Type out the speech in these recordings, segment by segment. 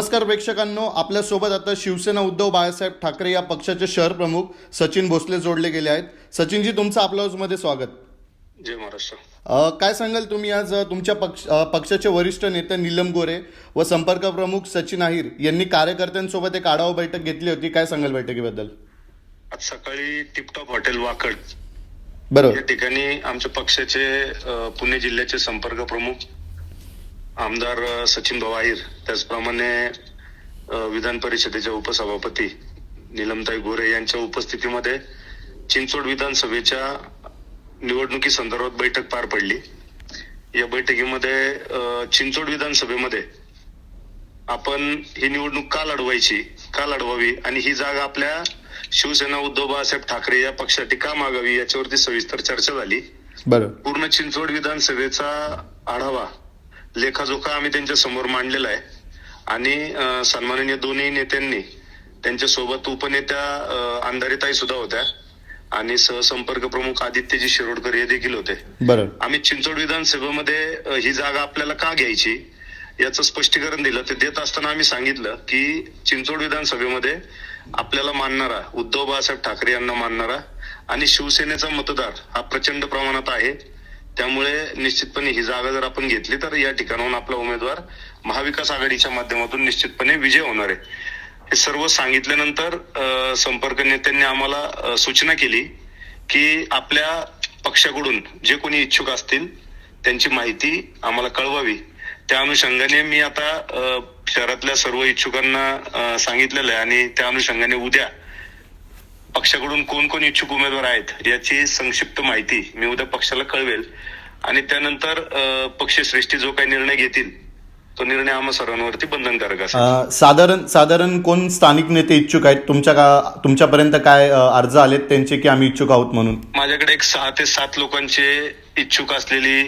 नमस्कार प्रेक्षकांनो आपल्यासोबत आता शिवसेना उद्धव बाळासाहेब ठाकरे या पक्षाचे शहर प्रमुख सचिन भोसले जोडले गेले आहेत. सचिनजी तुमचं आपल्या हाऊसमध्ये स्वागत. जय महाराष्ट्र. अ, काय सांगाल तुम्ही आज? अ, तुमच्या पक्ष अ, पक्षाचे वरिष्ठ नेते नीलम गोरे व संपर्क प्रमुख सचिन अहिर यांनी कार्यकर्त्यांसोबत एक आढावा बैठक घेतली होती. काय सांगाल बैठकीबद्दल? आज सकाळी टिपटॉप हॉटेल वाकड या बरोबर ठिकाणी आमच्या पक्षाचे अ, पुणे जिल्ह्याचे संपर्क प्रमुख आमदार सचिन भाऊ आहिर त्याचप्रमाणे विधान परिषदेचे उपसभापती निलमताई गोरे यांच्या उपस्थितीमध्ये चिंचवड विधानसभेच्या निवडणुकी संदर्भात बैठक पार पडली. या बैठकीमध्ये अ, चिंचवड विधानसभेमध्ये आपण ही निवडणूक का लढवायची का लढवावी आणि ही जागा आपल्या शिवसेना उद्धव बाळासाहेब ठाकरे या पक्षासाठी का मागावी याच्यावरती सविस्तर चर्चा झाली. पूर्ण चिंचवड विधानसभेचा आढावा लेखाजोखा आम्ही त्यांच्यासमोर मांडलेला आहे. आणि सन्माननीय दोन्ही नेत्यांनी त्यांच्यासोबत उपनेत्या अंधारीताई सुद्धा होत्या. आणि सहसंपर्क प्रमुख आदित्यजी शिरोडकर हे देखील होते. आम्ही चिंचवड विधानसभेमध्ये ही जागा आपल्याला का घ्यायची? याचं स्पष्टीकरण दिलं. ते देत असताना आम्ही सांगितलं की चिंचवड विधानसभेमध्ये आपल्याला मानणारा उद्धव बाळासाहेब ठाकरे यांना मानणारा आणि शिवसेनेचा मतदार हा प्रचंड प्रमाणात आहे. त्यामुळे निश्चितपणे ही जागा जर आपण घेतली तर या ठिकाणाहून आपला उमेदवार महाविकास आघाडीच्या माध्यमातून निश्चितपणे विजय होणार आहे. हे सर्व सांगितल्यानंतर संपर्क नेत्यांनी आम्हाला सूचना केली की आपल्या पक्षाकडून जे कोणी इच्छुक असतील त्यांची माहिती आम्हाला कळवावी. त्या अनुषंगाने मी आता शहरातल्या सर्व इच्छुकांना सांगितलेलं आहे आणि त्या अनुषंगाने उद्या पक्षाकडून कोण कोण इच्छुक उमेदवार आहेत याची संक्षिप्त माहिती मी उद्या पक्षाला कळवेल. आणि त्यानंतर पक्षश्रेष्ठी जो काही निर्णय घेतील तो निर्णय आम्हा सर्वांवरती बंधनकारक असेल. साधारण साधारण कोण स्थानिक नेते इच्छुक आहेत? तुमच्या का तुमच्यापर्यंत काय अर्ज आलेत त्यांचे की आम्ही इच्छुक आहोत म्हणून? माझ्याकडे एक सहा ते सात लोकांचे इच्छुक असलेली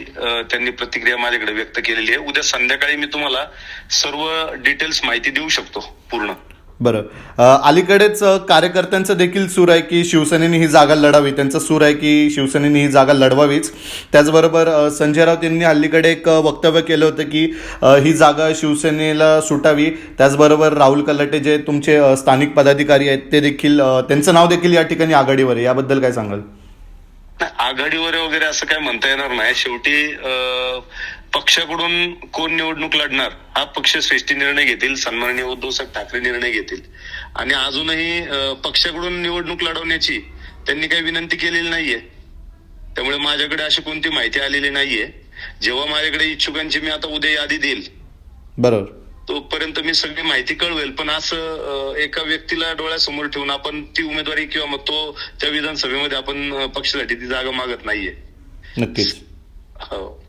त्यांनी प्रतिक्रिया माझ्याकडे व्यक्त केलेली आहे. उद्या संध्याकाळी मी तुम्हाला सर्व डिटेल्स माहिती देऊ शकतो पूर्ण. बरं. अलीकडेच कार्यकर्त्यांचं देखील सूर आहे की शिवसेनेने ही जागा लढावी. त्यांचा सूर आहे की शिवसेनेने ही जागा लढवावीच. त्याचबरोबर संजय राऊत यांनी अलीकडे एक वक्तव्य केलं होतं की ही जागा शिवसेनेला सुटावी. त्याचबरोबर राहुल कलाटे जे तुमचे स्थानिक पदाधिकारी आहेत ते देखील त्यांचं नाव देखील या ठिकाणी आघाडीवर आहे. याबद्दल काय सांगाल? आघाडीवर वगैरे असं काय म्हणता येणार नाही. शेवटी पक्षाकडून कोण निवडणूक लढणार हा पक्ष श्रेष्ठी निर्णय घेतील सन्माननीय उद्धव साहेब ठाकरे निर्णय घेतील. आणि अजूनही पक्षाकडून निवडणूक लढवण्याची त्यांनी काही विनंती केलेली नाहीये. त्यामुळे माझ्याकडे अशी कोणती माहिती आलेली नाहीये. जेव्हा माझ्याकडे इच्छुकांची मी आता उद्या यादी देईल. बरोबर. तोपर्यंत मी सगळी माहिती कळवेल. पण असं एका व्यक्तीला डोळ्यासमोर ठेवून आपण ती उमेदवारी किंवा मग तो त्या विधानसभेमध्ये आपण पक्षासाठी ती जागा मागत नाहीये. नक्कीच. हो.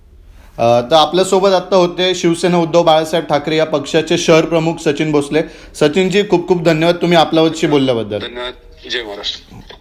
तर आपल्यासोबत आता होते शिवसेना उद्धव बाळासाहेब ठाकरे या पक्षाचे शहर प्रमुख सचिन भोसले. सचिनजी खूप खूप धन्यवाद तुम्ही आपल्यावरशी बोलल्याबद्दल. धन्यवाद. जय महाराष्ट्र.